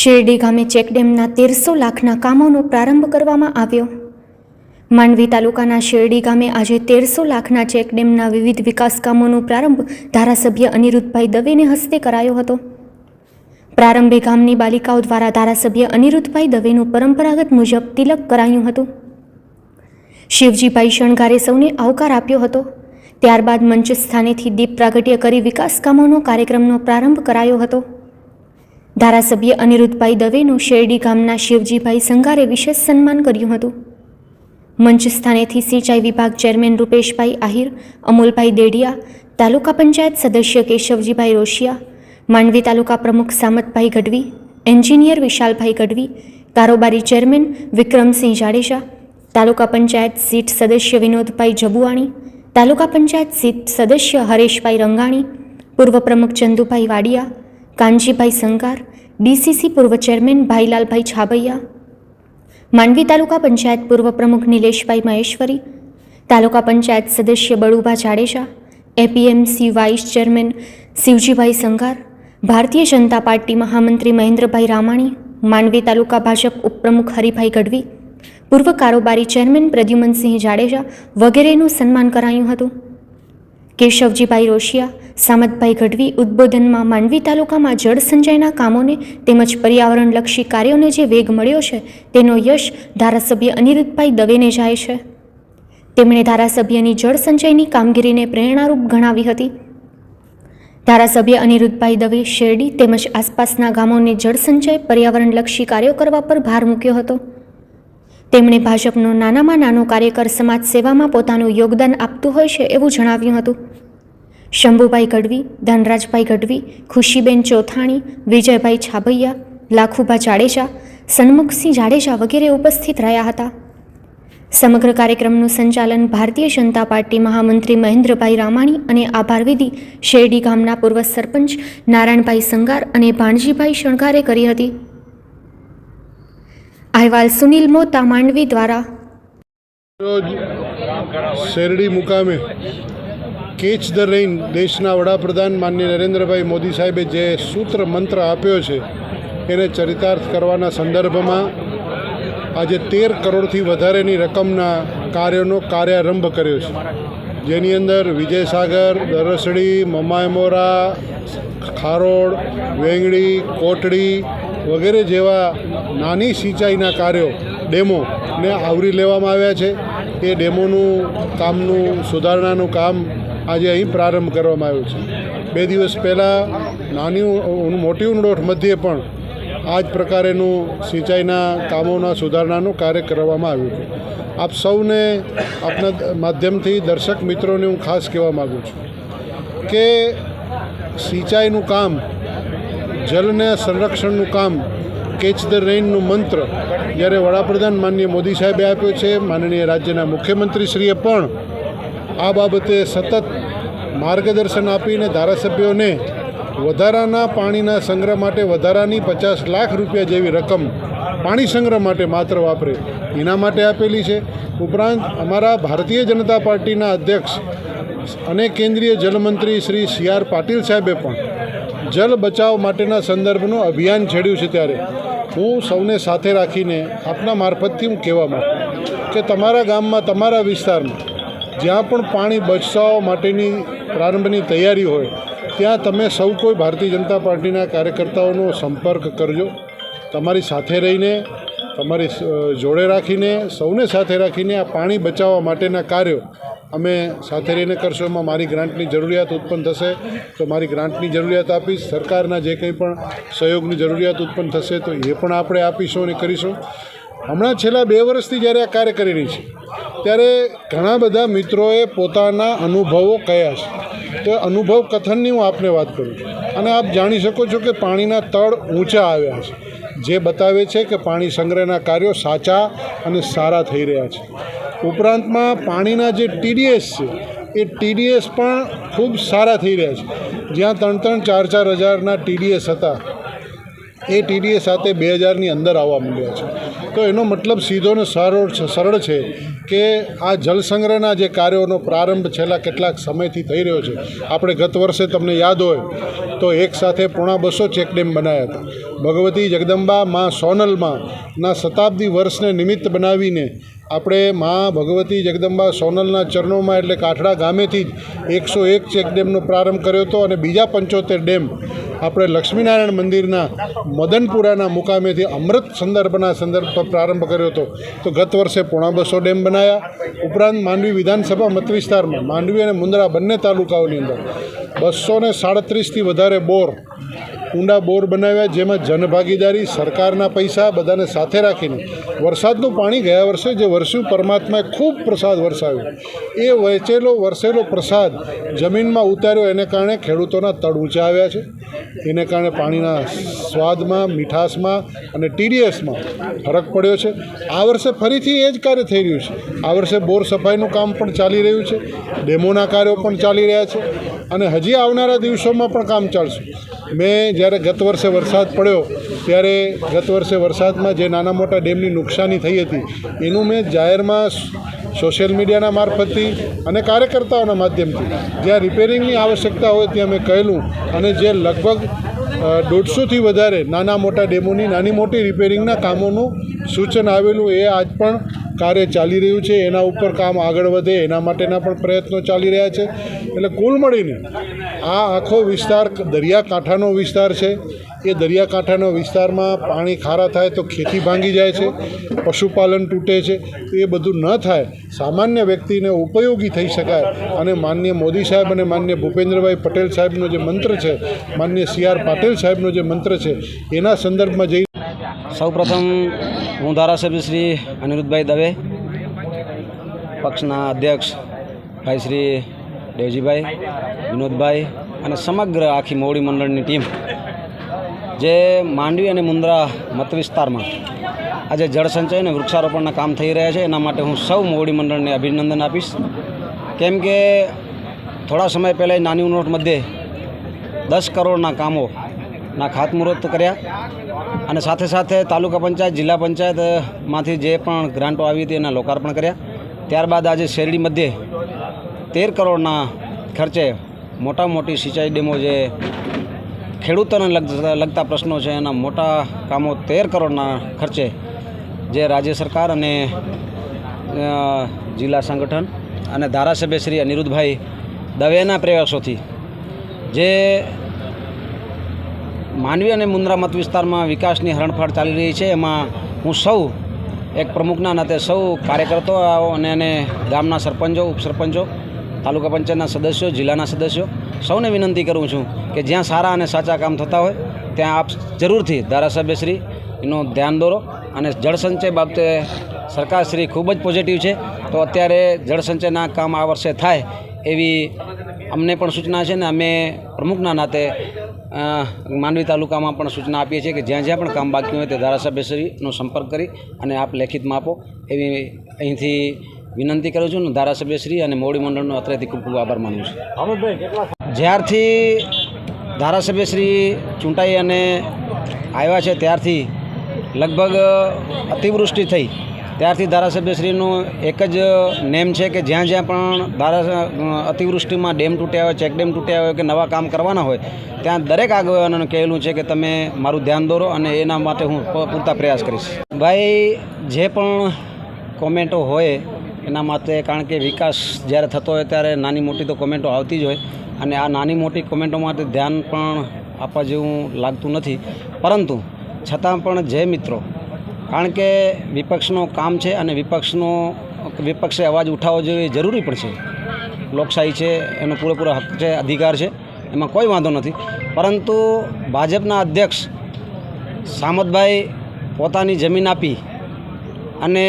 શેરડી ગામે ચેકડેમના તેરસો લાખના કામોનો પ્રારંભ કરવામાં આવ્યો. માંડવી તાલુકાના શેરડી ગામે આજે તેરસો લાખના ચેકડેમના વિવિધ વિકાસ કામોનો પ્રારંભ ધારાસભ્ય અનિરુદ્ધભાઈ દવેને હસ્તે કરાયો હતો. પ્રારંભે ગામની બાલિકાઓ દ્વારા ધારાસભ્ય અનિરુદ્ધભાઈ દવેનું પરંપરાગત મુજબ તિલક કરાયું હતું. શિવજીભાઈ શણગારે સૌને આવકાર આપ્યો હતો. ત્યારબાદ મંચ સ્થાનેથી દીપ પ્રાગટ્ય કરી વિકાસ કામોનો કાર્યક્રમનો પ્રારંભ કરાયો હતો. ધારાસભ્ય અનિરુદ્ધભાઈ દવેનું શેરડી ગામના શિવજીભાઈ સંઘારે વિશેષ સન્માન કર્યું હતું. મંચ સ્થાનેથી સિંચાઈ વિભાગ ચેરમેન રૂપેશભાઈ આહિર, અમોલભાઈ દેડિયા, તાલુકા પંચાયત સદસ્ય કેશવજીભાઈ રોશિયા, માંડવી તાલુકા પ્રમુખ સામતભાઈ ગઢવી, એન્જિનિયર વિશાલભાઈ ગઢવી, કારોબારી ચેરમેન વિક્રમસિંહ જાડેજા, તાલુકા પંચાયત સીટ સદસ્ય વિનોદભાઈ જબુઆણી તાલુકા પંચાયત સીટ સદસ્ય હરેશભાઈ રંગાણી, પૂર્વ પ્રમુખ ચંદુભાઈ વાડિયા, કાનજીભાઈ સંગાર ડીસીસી પૂર્વ ચેરમેન ભાઈલાલભાઈ છાબૈયા, માંડવી તાલુકા પંચાયત પૂર્વ પ્રમુખ નિલેશભાઈ મહેશ્વરી, તાલુકા પંચાયત સદસ્ય Balubha Jadeja APMC vice chairman Shivjibhai Sanghar, Bharatiya Janata Party મહામંત્રી મહેન્દ્રભાઈ રામાણી, માંડવી તાલુકા ભાજપ ઉપપ્રમુખ હરિભાઈ ગઢવી, પૂર્વ કારોબારી ચેરમેન પ્રદ્યુમનસિંહ જાડેજા વગેરેનું સન્માન કરાયું હતું. કેશવજીભાઈ રોશિયા, સામતભાઈ ગઢવી ઉદ્બોધનમાં માંડવી તાલુકામાં જળ સંચયના કામોને તેમજ પર્યાવરણલક્ષી કાર્યોને જે વેગ મળ્યો છે તેનો યશ ધારાસભ્ય અનિરુદ્ધભાઈ દવેને જાય છે. તેમણે ધારાસભ્યની જળ સંચયની કામગીરીને પ્રેરણારૂપ ગણાવી હતી. ધારાસભ્ય અનિરુદ્ધભાઈ દવે શેરડી તેમજ આસપાસના ગામોને જળ સંચય, પર્યાવરણલક્ષી કાર્યો કરવા પર ભાર મૂક્યો હતો. તેમણે ભાજપનો નાનામાં નાનો કાર્યકર સમાજ સેવામાં પોતાનું યોગદાન આપતું હોય છે એવું જણાવ્યું હતું. શંભુભાઈ ગઢવી, ધનરાજભાઈ ગઢવી, ખુશીબેન ચોથાણી, વિજયભાઈ છાબૈયા લાખુભા જાડેજા, સન્મુખસિંહ જાડેજા વગેરે ઉપસ્થિત રહ્યા હતા. સમગ્ર કાર્યક્રમનું સંચાલન ભારતીય જનતા પાર્ટી મહામંત્રી મહેન્દ્રભાઈ રામાણી અને આભારવિધિ શેરડી ગામના પૂર્વ સરપંચ નારાયણભાઈ સંગાર અને ભાણજીભાઈ શણગારે કરી હતી. અહેવાલ સુનિલ મોતા, માંડવી દ્વારા. રોજ શેરડી મુકામે કેચ ધ રેઇન દેશના વડાપ્રધાન માન્ય નરેન્દ્રભાઈ મોદી સાહેબે જે સૂત્ર મંત્ર આપ્યો છે, એને ચરિતાર્થ કરવાના સંદર્ભમાં આજે તેર કરોડથી વધારેની રકમના કાર્યોનો કાર્યારંભ કર્યો છે. જેની અંદર વિજયસાગર, દરસડી, મમાયમોરા, ખારોડ, વેંગડી, કોટડી વગેરે જેવા નાની સિંચાઈના કાર્યો ડેમોને આવરી લેવામાં આવ્યા છે. એ ડેમોનું કામનું, સુધારણાનું કામ આજે અહીં પ્રારંભ કરવામાં આવ્યું છે. બે દિવસ પહેલાં નાની મોટી ઉંડોઠ મધ્યે પણ આ જ પ્રકારેનું સિંચાઈના કામોના સુધારણાનું કાર્ય કરવામાં આવ્યું હતું આપ સૌને આપના માધ્યમથી દર્શક મિત્રોને હું ખાસ કહેવા માગું છું કે સિંચાઈનું કામ જલને સંરક્ષણનું કામ કેચ ધ રેઇનનું મંત્ર જ્યારે વડાપ્રધાન માનનીય મોદી સાહેબે આપ્યો છે, માનનીય રાજ્યના મુખ્યમંત્રીશ્રીએ પણ આ બાબતે સતત માર્ગદર્શન આપીને ધારાસભ્યોને વધારાના પાણીના સંગ્રહ માટે વધારાની પચાસ લાખ રૂપિયા જેવી રકમ પાણી સંગ્રહ માટે માત્ર વાપરે, એના માટે આપેલી છે. ઉપરાંત અમારા ભારતીય જનતા પાર્ટીના અધ્યક્ષ અને કેન્દ્રીય જલમંત્રી શ્રી સી આર પાટીલ સાહેબે પણ જલ બચાવ માટેના સંદર્ભનું અભિયાન છેડ્યું છે ત્યારે. હું સૌને સાથે રાખીને આપના મારફતથી હું કહેવા માગું કે તમારા ગામમાં, તમારા વિસ્તારમાં જ્યાં પણ પાણી બચાવવા માટેની પ્રારંભની તૈયારી હોય, ત્યાં તમે સૌ કોઈ ભારતીય જનતા પાર્ટીના કાર્યકર્તાઓનો સંપર્ક કરજો. તમારી સાથે રહીને તમારી જોડે રાખીને, સૌને સાથે રાખીને આ પાણી બચાવવા માટેના કાર્યો અમે સાથે રહીને કરશો. એમાં મારી ગ્રાન્ટની જરૂરિયાત ઉત્પન્ન થશે, તો મારી ગ્રાન્ટની જરૂરિયાત આપીશ. સરકારના જે કંઈ પણ સહયોગની જરૂરિયાત ઉત્પન્ન થશે, તો એ પણ આપણે આપીશું અને કરીશું. હમણાં છેલ્લા બે વર્ષથી જ્યારે આ કાર્ય કરી રહી છે, ત્યારે ઘણા બધા મિત્રોએ પોતાના અનુભવો કહ્યા છે. તો અનુભવ કથનની હું આપને વાત કરું છું. અને આપ જાણી શકો છો કે પાણીના તળ ઊંચા આવ્યા છે. જે બતાવે છે કે પાણી સંગ્રહના કાર્યો સાચા અને સારા થઈ રહ્યા છે. ઉપરાંતમાં પાણીના જે ટીડીએસ છે, એ ટીડીએસ પણ ખૂબ સારા થઈ રહ્યા છે. જ્યાં ત્રણ ત્રણ ચાર ચાર હજારના ટીડીએસ હતા, એ ટીડીએસ સાથે બે હજારની અંદર આવવા માંડ્યા છે. તો એનો મતલબ સીધો ને સરળ છે- સરળ છે કે આ જળસંગ્રહના જે કાર્યોનો પ્રારંભ છેલ્લા કેટલાક સમયથી થઈ રહ્યો છે. આપણે ગત વર્ષે તમને યાદ હોય તો એક સાથે પોણા બસો ચેકડેમ બનાવ્યા હતા. ભગવતી જગદંબા માં સોનલમાં ના શતાબ્દી વર્ષને નિમિત્ત બનાવીને આપણે મા ભગવતી જગદંબા સોનલના ચરણોમાં એટલે કાઠડા ગામેથી જ એકસો એક ચેકડેમનો પ્રારંભ કર્યો હતો અને બીજા પંચોતેર ડેમ આપણે લક્ષ્મીનારાયણ મંદિરના મદનપુરાના મુકામેથી અમૃત સંદર્ભના સંદર્ભ પર પ્રારંભ કર્યો હતો. તો ગત વર્ષે પોણા બસો ડેમ બનાવ્યા ઉપરાંત માંડવી વિધાનસભા મતવિસ્તારમાં માંડવી અને મુંદ્રા બંને તાલુકાઓની અંદર બસો ને સાડત્રીસથી વધારે બોર ઊંડા બોર બનાવ્યા, જેમાં જનભાગીદારી, સરકારના પૈસા બધાને સાથે રાખીને. વરસાદનું પાણી ગયા વર્ષે જે વરસ્યું પરમાત્માએ ખૂબ પ્રસાદ વરસાવ્યો. એ વહેંચેલો, વરસેલો પ્રસાદ જમીનમાં ઉતાર્યો, એને કારણે ખેડૂતોના તળ ઊંચા આવ્યા છે. એને કારણે પાણીના સ્વાદમાં, મીઠાશમાં અને ટીડીએસમાં ફરક પડ્યો છે. આ વર્ષે ફરીથી એ જ કાર્ય થઈ રહ્યું છે. આ વર્ષે બોર સફાઈનું કામ પણ ચાલી રહ્યું છે. ડેમોના કાર્યો પણ ચાલી રહ્યા છે. અને હજી આવનારા દિવસોમાં પણ કામ ચાલશે. મેં જ્યારે ગત વર્ષે વરસાદ પડ્યો, ત્યારે ગત વર્ષે વરસાદમાં જે નાના મોટા ડેમની નુકસાની થઈ હતી, એનું મેં જાહેરમાં સોશિયલ મીડિયાના મારફતથી અને કાર્યકર્તાઓના માધ્યમથી, જ્યાં રિપેરિંગની આવશ્યકતા હોય ત્યાં મેં કહેલું અને જે લગભગ દોઢસોથી વધારે નાના મોટા ડેમોની નાની મોટી રિપેરિંગના કામોનું સૂચન આવેલું એ આજ પણ કાર્ય ચાલી રહ્યું છે, એના ઉપર કામ આગળ વધે, એના માટેના પણ પ્રયત્નો ચાલી રહ્યા છે. એટલે કુલ મળીને આ આખો વિસ્તાર દરિયાકાંઠાનો વિસ્તાર છે. એ દરિયાકાંઠાના વિસ્તારમાં પાણી ખારા થાય તો ખેતી ભાંગી જાય છે, પશુપાલન તૂટે છે. એ બધું ન થાય, સામાન્ય વ્યક્તિને ઉપયોગી થઈ શકાય. અને માન્ય મોદી સાહેબ અને માન્ય ભૂપેન્દ્રભાઈ પટેલ સાહેબનો જે મંત્ર છે માન્ય સી આર પાટીલ સાહેબનો જે મંત્ર છે, એના સંદર્ભમાં જઈ સૌપ્રથમ હું ધારાસભ્ય શ્રી અનિરુદ્ધભાઈ દવે, પક્ષના અધ્યક્ષ ભાઈ શ્રી દેવજીભાઈ, વિનોદભાઈ અને સમગ્ર આખી મોવડી મંડળની ટીમ જે માંડવી અને મુન્દ્રા મત વિસ્તારમાં આજે જળસંચય અને વૃક્ષારોપણના કામ થઈ રહ્યા છે, એના માટે હું સૌ મોવડી મંડળને અભિનંદન આપીશ. કેમ કે થોડા સમય પહેલાં નાની ઉનોટ મધ્યે દસ કરોડના કામોના ખાતમુહૂર્ત કર્યા. અને સાથે સાથે તાલુકા પંચાયત, જિલ્લા પંચાયતમાંથી જે પણ ગ્રાન્ટો આવી હતી એના લોકાર્પણ કર્યા. ત્યારબાદ આજે શેરડી મધ્યે તેર કરોડના ખર્ચે મોટા મોટી સિંચાઈ ડેમો જે ખેડૂતોને લગતા પ્રશ્નો છે, એના મોટા કામો તેર કરોડના ખર્ચે જે રાજ્ય સરકાર અને જિલ્લા સંગઠન અને ધારાસભ્ય શ્રી અનિરુદ્ધભાઈ દવેના પ્રયાસોથી જે માનવી અને મુન્દ્રા મત વિસ્તારમાં વિકાસની હરણફાળ ચાલી રહી છે. એમાં હું સૌ, એક પ્રમુખના નાતે સૌ કાર્યકર્તો અને એને ગામના સરપંચો, ઉપસરપંચો, તાલુકા પંચાયતના સદસ્યો, જિલ્લાના સદસ્યો, સૌને વિનંતી કરું છું કે જ્યાં સારા અને સાચા કામ થતા હોય, ત્યાં આપ જરૂરથી ધારાસભ્યશ્રી એનું ધ્યાન દોરો અને જળસંચય બાબતે સરકારશ્રી ખૂબ જ પોઝિટિવ છે. તો અત્યારે જળસંચયના કામ આ વર્ષે થાય એવી અમને પણ સૂચના છે ને અમે પ્રમુખના નાતે માંડવી તાલુકામાં પણ સૂચના આપીએ છીએ કે જ્યાં જ્યાં પણ કામ બાકી હોય તે ધારાસભ્યશ્રીનો સંપર્ક કરી અને આપ લેખિતમાં આપો એવી અહીંથી વિનંતી કરું છું ધારાસભ્યશ્રી અને મોવડી મંડળનો અત્રેથી ખૂબ ખૂબ આભાર માનું છું. જ્યારથી ધારાસભ્યશ્રી ચૂંટાઈ અને આવ્યા છે ત્યારથી લગભગ અતિવૃષ્ટિ થઈ. ત્યારથી ધારાસભ્યશ્રીનું એક જ નેમ છે કે જ્યાં જ્યાં પણ ધારા અતિવૃષ્ટિમાં ડેમ તૂટ્યા હોય ચેકડેમ તૂટ્યા હોય કે નવા કામ કરવાના હોય, ત્યાં દરેક આગેવાનોને કહેલું છે કે તમે મારું ધ્યાન દોરો અને એના માટે હું પૂરતા પ્રયાસ કરીશ. ભાઈ, જે પણ કોમેન્ટો હોય એના માટે, કારણ કે વિકાસ જ્યારે થતો હોય ત્યારે નાની મોટી તો કોમેન્ટો આવતી જ હોય અને આ નાની મોટી કોમેન્ટો માટે ધ્યાન પણ આપવા જેવું લાગતું નથી. પરંતુ છતાં પણ જે મિત્રો કારણ કે વિપક્ષનું કામ છે અને વિપક્ષનો વિપક્ષે અવાજ ઉઠાવવો જોઈએ જરૂરી પણ છે. લોકશાહી છે, એનો પૂરેપૂરો હક છે, અધિકાર છે, એમાં કોઈ વાંધો નથી. પરંતુ ભાજપના અધ્યક્ષ સામતભાઈ પોતાની જમીન આપી અને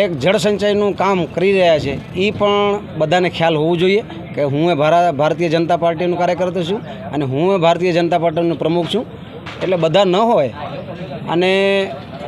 એક જળસંચયનું કામ કરી રહ્યા છે, એ પણ બધાને ખ્યાલ હોવું જોઈએ કે હું એ ભારા ભારતીય જનતા પાર્ટીનું કાર્યકર્તા છું અને હું એ ભારતીય જનતા પાર્ટીનો પ્રમુખ છું. એટલે બધા ન હોય અને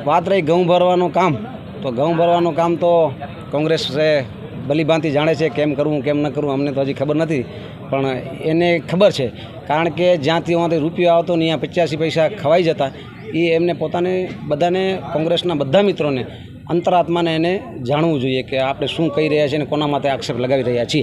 વાત રહી ઘઉં ભરવાનું કામ. તો ઘઉં ભરવાનું કામ તો કોંગ્રેસ છે ભલીભાંતિ જાણે છે કેમ કરવું, કેમ ન કરવું, અમને તો હજી ખબર નથી. પણ એને ખબર છે. કારણ કે જ્યાંથી ત્યાંથી રૂપિયો આવતો ને અહીંયા પચાસી પૈસા ખવાઈ જતા. એ એમને પોતાને, બધાને, કોંગ્રેસના બધા મિત્રોને, અંતરાત્માને એને જાણવું જોઈએ કે આપણે શું કહી રહ્યા છીએ અને કોના માટે આક્ષેપ લગાવી રહ્યા છીએ.